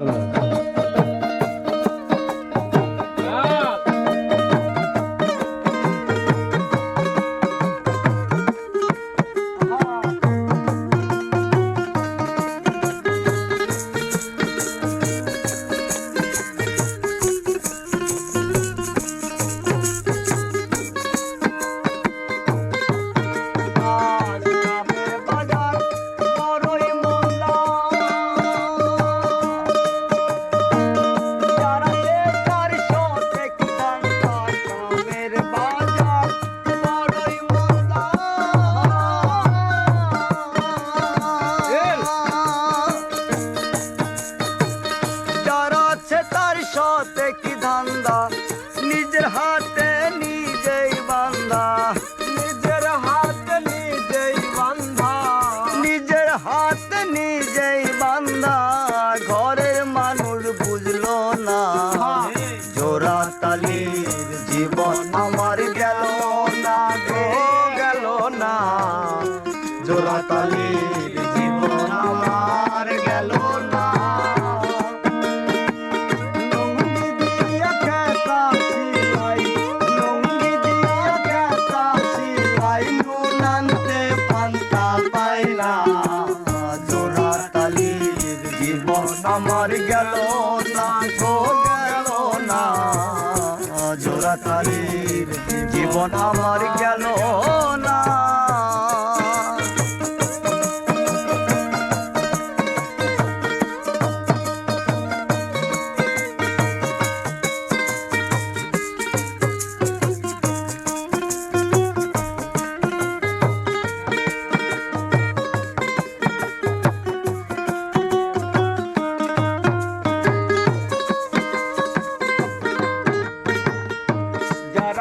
Uh. ধান্দা নিজের হাতে নিজেই বান্ধা জোড়া তালি জীবন আমার গেল না গো গেল না। জোড়া তালির জীবন আমার গেল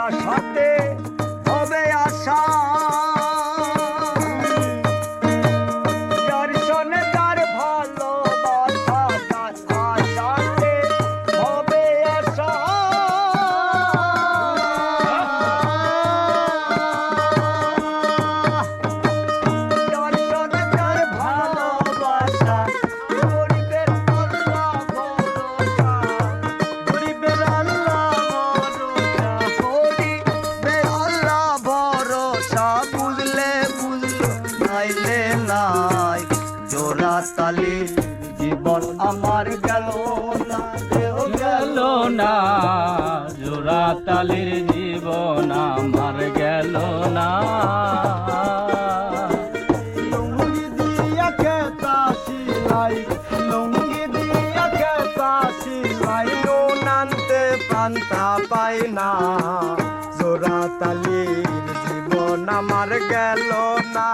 干什？সালে জীবন আমার গেল না গেল না জোড়া তালের জীবন আমার গেল না। পান্তা পাই না। জোড়া তালির জীবন আমার গেল না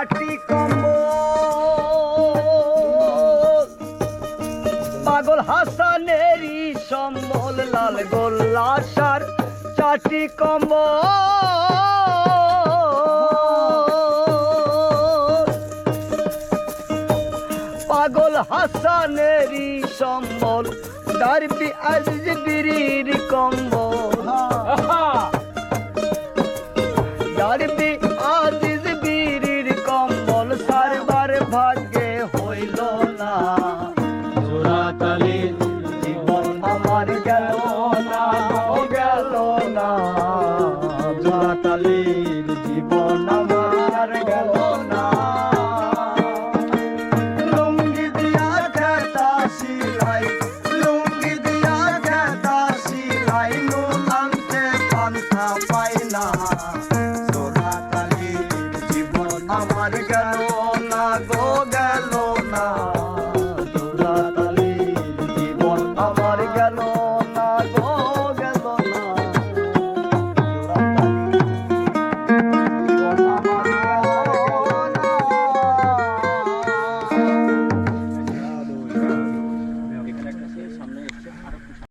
খাটি কম্ব পাগল হাসানের সম্বল, লাল গোল্লাসার চাটি কম্ব পাগল হাসানের সম্বল, ডারবি আজ বিরির কম্বল। how far.